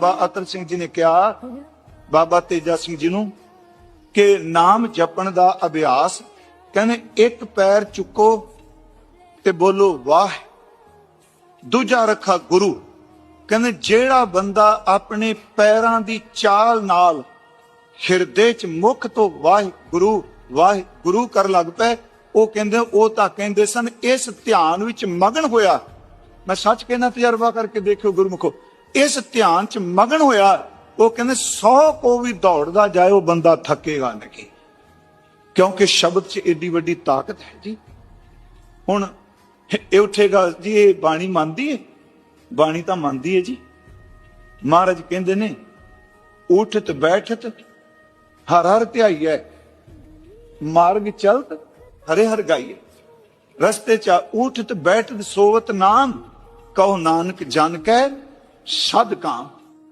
ਬਾਬਾ ਅਤਰ ਸਿੰਘ ਜੀ ਨੇ ਕਿਹਾ, ਬਾਬਾ ਤੇਜਾ ਸਿੰਘ ਜੀ ਨੂੰ ਕਿ ਨਾਮ ਜਪਣ ਦਾ ਅਭਿਆਸ ਕਹਿੰਦੇ, ਇੱਕ ਪੈਰ ਚੁੱਕੋ ਤੇ ਬੋਲੋ, ਵਾਹ। ਦੂਜਾ ਰੱਖਾ ਗੁਰੂ। ਕਹਿੰਦੇ, ਜਿਹੜਾ ਬੰਦਾ ਆਪਣੇ ਪੈਰਾਂ ਦੀ ਚਾਲ ਨਾਲ ਹਿਰਦੇ ਚ ਮੁਖ ਤੋਂ ਵਾਹਿਗੁਰੂ ਵਾਹਿਗੁਰੂ ਕਰਨ ਲੱਗ ਪਏ, ਉਹ ਕਹਿੰਦੇ, ਉਹ ਤਾਂ ਕਹਿੰਦੇ ਸਨ, ਇਸ ਧਿਆਨ ਵਿੱਚ ਮਗਨ ਹੋਇਆ। ਮੈਂ ਸੱਚ ਕਹਿੰਦਾ, ਤਜਰਬਾ ਕਰਕੇ ਦੇਖਿਓ ਗੁਰਮੁਖੋ। ਇਸ ਧਿਆਨ ਚ ਮਗਨ ਹੋਇਆ, ਉਹ ਕਹਿੰਦੇ 100 ਕੋ ਵੀ ਦੌੜਦਾ ਜਾਏ, ਉਹ ਬੰਦਾ ਥੱਕੇਗਾ ਨਹੀਂ। ਕਿਉਂਕਿ ਸ਼ਬਦ 'ਚ ਏਡੀ ਵੱਡੀ ਤਾਕਤ ਹੈ ਜੀ। ਹੁਣ, ਇਹ ਉੱਠੇਗਾ ਜੀ, ਇਹ ਬਾਣੀ ਮੰਨਦੀ ਹੈ ਬਾਣੀ ਤਾਂ ਮੰਨਦੀ ਹੈ ਜੀ। ਮਹਾਰਾਜ ਕਹਿੰਦੇ ਨੇ, ਉਠਤ, ਬੈਠਤ, ਹਰ ਹਰ ਧਿਆਈ ਹੈ ਮਾਰਗ ਚਲਤ, ਹਰੇ ਹਰ ਗਾਈਐ। ਰਸਤੇ ਚ ਉਠਤ, ਬੈਠਤ, ਸੋਵਤ ਨਾਮ, ਕਹੋ ਨਾਨਕ ਜਨ ਕੈ sadka